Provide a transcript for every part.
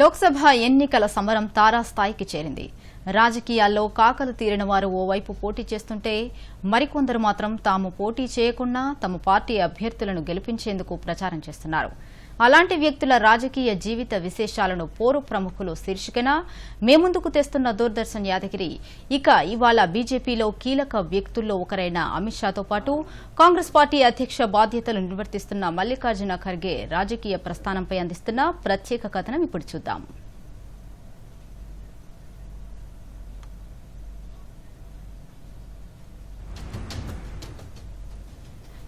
లోక్సభ ఎన్నికల సమరం తారాస్థాయికి చేరింది. రాజకీయాల్లో కాకలు తీరిన వారు ఓవైపు పోటీ చేస్తుంటే మరికొందరు మాత్రం తాము పోటీ చేయకుండా తమ పార్టీ అభ్యర్థులను గెలిపించేందుకు ప్రచారం చేస్తున్నారు. అలాంటి వ్యక్తుల రాజకీయ జీవిత విశేషాలను పోరు ప్రముఖులు శీర్షికన మేముందుకు తెస్తున్న దూరదర్శన్ యాదగిరి ఇక ఇవాళ బీజేపీలో కీలక వ్యక్తుల్లో ఒకరైన అమిత్ షాతో పాటు కాంగ్రెస్ పార్టీ అధ్యక్ష బాధ్యతలు నిర్వర్తిస్తున్న మల్లికార్జున ఖర్గే రాజకీయ ప్రస్థానంపై అందిస్తున్న ప్రత్యేక కథనం ఇప్పుడు చూద్దాం.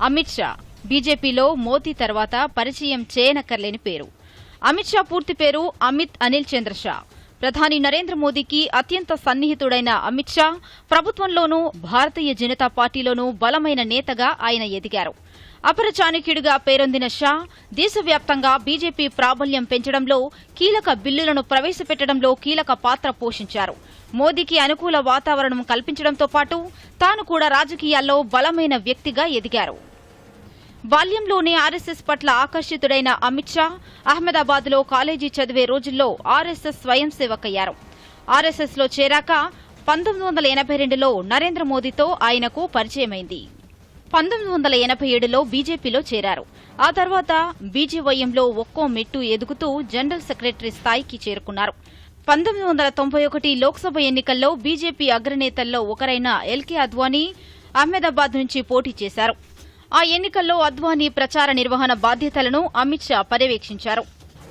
అమిత్ షా. బీజేపీలో మోదీ తర్వాత పరిచయం చేయనక్కర్లేని పేరు. అమిత్ షా పూర్తి పేరు అమిత్ అనిల్ చంద్ర షా ప్రధాని నరేంద్ర మోదీకి అత్యంత సన్నిహితుడైన అమిత్ షా ప్రభుత్వంలోనూ భారతీయ జనతా పార్టీలోనూ బలమైన నేతగా ఆయన ఎదిగారు. అపర చాణక్యుడిగా పేరొందిన షా దేశవ్యాప్తంగా బీజేపీ ప్రాబల్యం పెంచడంలో కీలక బిల్లులను ప్రవేశపెట్టడంలో కీలక పాత్ర పోషించారు. మోదీకి అనుకూల వాతావరణం కల్పించడంతో పాటు తాను కూడా రాజకీయాల్లో బలమైన వ్యక్తిగా ఎదిగారు. బాల్యంలోనే ఆర్ఎస్ఎస్ పట్ల ఆకర్షితుడైన అమిత్ షా అహ్మదాబాద్లో కాలేజీ చదివే రోజుల్లో ఆర్ఎస్ఎస్ స్వయం సేవకయ్యారు. ఆర్ఎస్ఎస్లో చేరాక పంతొమ్మిది వందల ఎనభై రెండులో నరేంద్ర మోదీతో ఆయనకు పరిచయమైంది. పంతొమ్మిది వందల ఎనభై ఏడులో బీజేపీలో చేరారు. ఆ తర్వాత బీజేవైఎంలో ఒక్కో మెట్టు ఎదుగుతూ జనరల్ సెక్రటరీ స్థాయికి చేరుకున్నారు. పంతొమ్మిది వందల తొంభై ఒకటి లోక్సభ ఎన్నికల్లో బీజేపీ అగ్రనేతల్లో ఒకరైన ఎల్కే అద్వానీ అహ్మదాబాద్ నుంచి పోటీ చేశారు. ఆ ఎన్నికల్లో అద్వానీ ప్రచార నిర్వహణ బాధ్యతలను అమిత్ షా పర్యవేక్షించారు.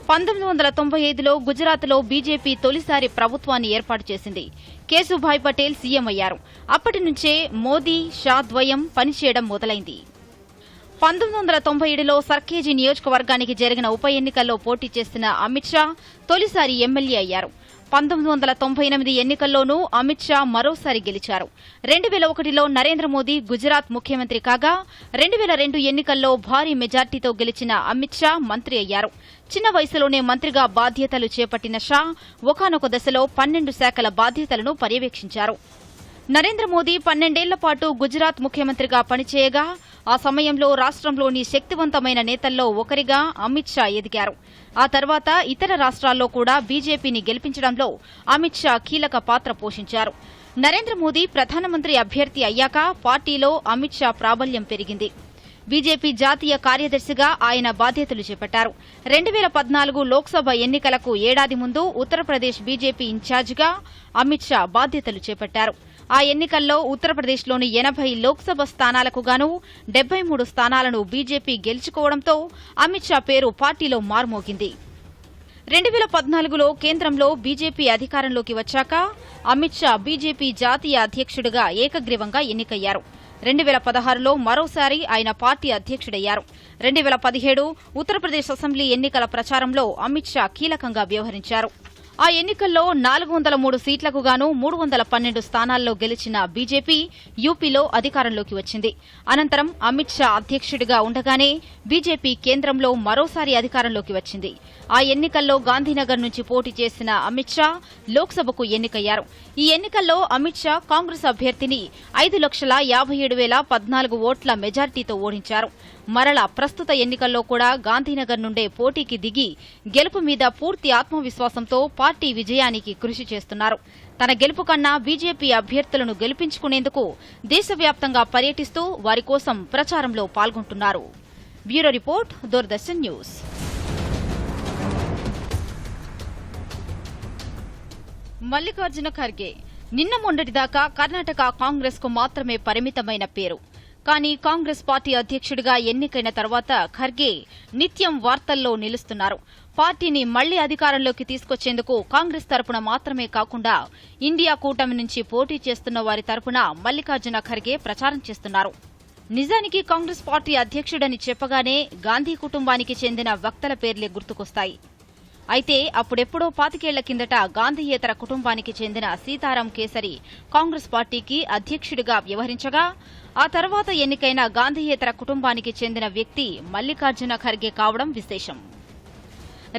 పంతొమ్మిది వందల తొంభై ఐదులో గుజరాత్లో బీజేపీ తొలిసారి ప్రభుత్వాన్ని ఏర్పాటు చేసింది. కేశుభాయ్ పటేల్ సీఎం అయ్యారు. అప్పటి నుంచే మోదీ షా ద్వయం పనిచేయడం మొదలైంది. పంతొమ్మిది వందల తొంభై ఏడులో సర్కేజీ నియోజకవర్గానికి జరిగిన ఉప ఎన్నికల్లో పోటీ చేసిన అమిత్ షా తొలిసారి ఎమ్మెల్యే అయ్యారు. పంతొమ్మిది వందల తొంభై ఎనిమిది ఎన్నికల్లోనూ అమిత్ షా మరోసారి గెలిచారు. రెండు వేల ఒకటిలో నరేంద్ర మోదీ గుజరాత్ ముఖ్యమంత్రి కాగా రెండు వేల రెండు ఎన్నికల్లో భారీ మెజార్టీతో గెలిచిన అమిత్ షా మంత్రి అయ్యారు. చిన్న వయసులోనే మంత్రిగా బాధ్యతలు చేపట్టిన షా ఒకనొక దశలో పన్నెండు శాఖల బాధ్యతలను పర్యవేక్షించారు. నరేంద్ర మోదీ పన్నెండేళ్ళ పాటు గుజరాత్ ముఖ్యమంత్రిగా పనిచేయగా ఆ సమయంలో రాష్ట్రంలోని శక్తివంతమైన నేతల్లో ఒకరిగా అమిత్ షా ఎదిగారు. ఆ తర్వాత ఇతర రాష్ట్రాల్లో కూడా బీజేపీని గెలిపించడంలో అమిత్ షా కీలక పాత్ర పోషించారు. నరేంద్ర మోదీ ప్రధానమంత్రి అభ్యర్థి అయ్యాక పార్టీలో అమిత్ షా ప్రాబల్యం పెరిగింది. బీజేపీ జాతీయ కార్యదర్శిగా ఆయన బాధ్యతలు చేపట్టారు. రెండు వేల పద్నాలుగు లోక్సభ ఎన్నికలకు ఏడాది ముందు ఉత్తరప్రదేశ్ బీజేపీ ఇన్ఛార్జిగా అమిత్ షా బాధ్యతలు చేపట్టారు. ఆ ఎన్నికల్లో ఉత్తరప్రదేశ్లోని ఎనభై లోక్సభ స్థానాలకు గాను డెబ్బై మూడు స్థానాలను బీజేపీ గెలుచుకోవడంతో అమిత్ షా పేరు పార్టీలో మార్మోగింది. రెండు వేల పద్నాలుగులో కేంద్రంలో బీజేపీ అధికారంలోకి వచ్చాక అమిత్ షా బీజేపీ జాతీయ అధ్యక్షుడిగా ఏకగ్రీవంగా ఎన్నికయ్యారు. రెండు వేల పదహారులో మరోసారి ఆయన పార్టీ అధ్యక్షుడయ్యారు. రెండు వేల పదిహేడు ఉత్తరప్రదేశ్ అసెంబ్లీ ఎన్నికల ప్రచారంలో అమిత్ షా కీలకంగా వ్యవహరించారు. ఆ ఎన్నికల్లో నాలుగు వందల మూడు సీట్లకు గాను మూడు వందల పన్నెండు స్థానాల్లో గెలిచిన బీజేపీ యూపీలో అధికారంలోకి వచ్చింది. అనంతరం అమిత్ షా అధ్యక్షుడిగా ఉండగానే బీజేపీ కేంద్రంలో మరోసారి అధికారంలోకి వచ్చింది. ఆ ఎన్నికల్లో గాంధీనగర్ నుంచి పోటీ చేసిన అమిత్ షా లోక్సభకు ఎన్నికయ్యారు. ఈ ఎన్నికల్లో అమిత్ షా కాంగ్రెస్ అభ్యర్థిని ఐదు లక్షల యాభై ఏడు వేల పద్నాలుగు ఓట్ల మెజార్టీతో ఓడించారు. మరల ప్రస్తుత ఎన్నికల్లో కూడా గాంధీనగర్ నుండే పోటీకి దిగి గెలుపు మీద పూర్తి ఆత్మవిశ్వాసంతో పార్టీ విజయానికి కృషి చేస్తున్నారు. తన గెలుపు కన్నా బీజేపీ అభ్యర్థులను గెలిపించుకునేందుకు దేశవ్యాప్తంగా పర్యటిస్తూ వారి కోసం ప్రచారంలో పాల్గొంటున్నారు. Bureau report Doordarshan news. Mallikarjuna Kharge నిన్న మొన్నటిదాకా కర్ణాటక కాంగ్రెస్కు మాత్రమే పరిమితమైన పేరు. కానీ కాంగ్రెస్ పార్టీ అధ్యక్షుడిగా ఎన్నికైన తర్వాత ఖర్గే నిత్యం వార్తల్లో నిలుస్తున్నారు. పార్టీని మళ్ళీ అధికారంలోకి తీసుకొచ్చేందుకు కాంగ్రెస్ తరపున మాత్రమే కాకుండా ఇండియా కూటమి నుంచి పోటీ చేస్తున్న వారి తరపున మల్లికార్జున ఖర్గే ప్రచారం చేస్తున్నారు. నిజానికి కాంగ్రెస్ పార్టీ అధ్యక్షుడని చెప్పగానే గాంధీ కుటుంబానికి చెందిన వక్తల పేర్లే గుర్తుకొస్తాయి. అయితే అప్పుడెప్పుడో పాతికేళ్ళ కిందట గాంధీయేతర కుటుంబానికి చెందిన సీతారాం కేసరి కాంగ్రెస్ పార్టీకి అధ్యక్షుడిగా వ్యవహరించగా ఆ తర్వాత ఎన్నికైన గాంధీయేతర కుటుంబానికి చెందిన వ్యక్తి మల్లికార్జున ఖర్గే కావడం విశేషం.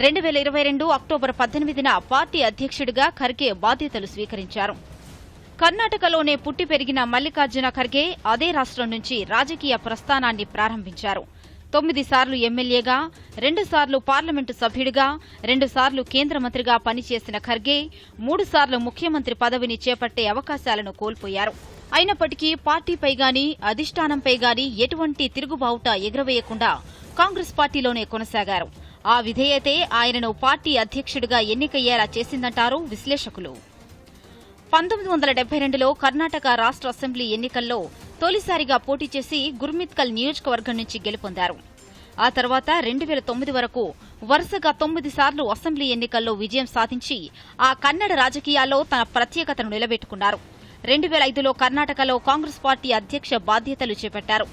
రెండు వేల ఇరవై రెండు అక్టోబర్ పద్దెనిమిదిన పార్టీ అధ్యక్షుడిగా ఖర్గే బాధ్యతలు స్వీకరించారు. కర్ణాటకలోనే పుట్టి పెరిగిన మల్లికార్జున ఖర్గే అదే రాష్ట్రం నుంచి రాజకీయ ప్రస్థానాన్ని ప్రారంభించారు. తొమ్మిది సార్లు ఎమ్మెల్యేగా రెండుసార్లు పార్లమెంటు సభ్యుడిగా రెండుసార్లు కేంద్ర మంత్రిగా పనిచేసిన ఖర్గే మూడుసార్లు ముఖ్యమంత్రి పదవిని చేపట్టే అవకాశాలను కోల్పోయారు. అయినప్పటికీ పార్టీపై గాని అధిష్టానంపై గాని ఎటువంటి తిరుగుబావుట ఎగురవేయకుండా కాంగ్రెస్ పార్టీలోనే కొనసాగారు. ఆ విధేయతే ఆయనను పార్టీ అధ్యక్షుడిగా ఎన్నికయ్యేలా చేసిందంటారు విశ్లేషకులు. పంతొమ్మిది వందల డెబ్బై రెండులో కర్ణాటక రాష్ట్ర అసెంబ్లీ ఎన్నికల్లో తొలిసారిగా పోటీ చేసి గుర్మిత్కల్ నియోజకవర్గం నుంచి గెలుపొందారు. ఆ తర్వాత రెండు వేల తొమ్మిది వరకు వరుసగా తొమ్మిది సార్లు అసెంబ్లీ ఎన్నికల్లో విజయం సాధించి ఆ కన్నడ రాజకీయాల్లో తన ప్రత్యేకతను నిలబెట్టుకున్నారు. రెండు వేల ఐదులో కర్ణాటకలో కాంగ్రెస్ పార్టీ అధ్యక్ష బాధ్యతలు చేపట్టారు.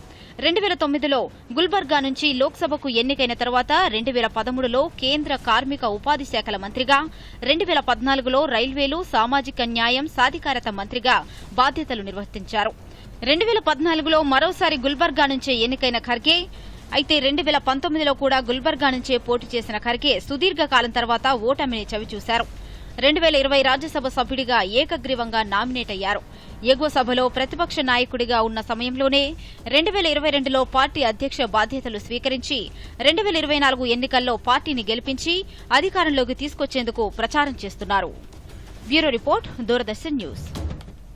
రెండు వేల తొమ్మిదిలో గుల్బర్గా నుంచి లోక్సభకు ఎన్నికైన తర్వాత రెండు వేల పదమూడులో కేంద్ర కార్మిక ఉపాధి శాఖల మంత్రిగా రెండు వేల పద్నాలుగులో రైల్వేలు సామాజిక న్యాయం సాధికారత మంత్రిగా బాధ్యతలు నిర్వర్తించారు. రెండు వేల పద్నాలుగులో మరోసారి గుల్బర్గా నుంచే ఎన్నికైన ఖర్గే అయితే రెండు వేల పంతొమ్మిదిలో కూడా గుల్బర్గా నుంచే పోటీ చేసిన ఖర్గే సుదీర్ఘకాలం తర్వాత ఓటమిని చవిచూశారు. రెండు వేల ఇరవై రాజ్యసభ సభ్యుడిగా ఏకగ్రీవంగా నామినేట్ అయ్యారు. ఎగువ సభలో ప్రతిపక్ష నాయకుడిగా ఉన్న సమయంలోనే రెండు వేల ఇరవై రెండులో పార్టీ అధ్యక్ష బాధ్యతలు స్వీకరించి రెండు వేల ఇరవై నాలుగు ఎన్నికల్లో పార్టీని గెలిపించి అధికారంలోకి తీసుకొచ్చేందుకు ప్రచారం చేస్తున్నారు. Bureau report Doordarshan news.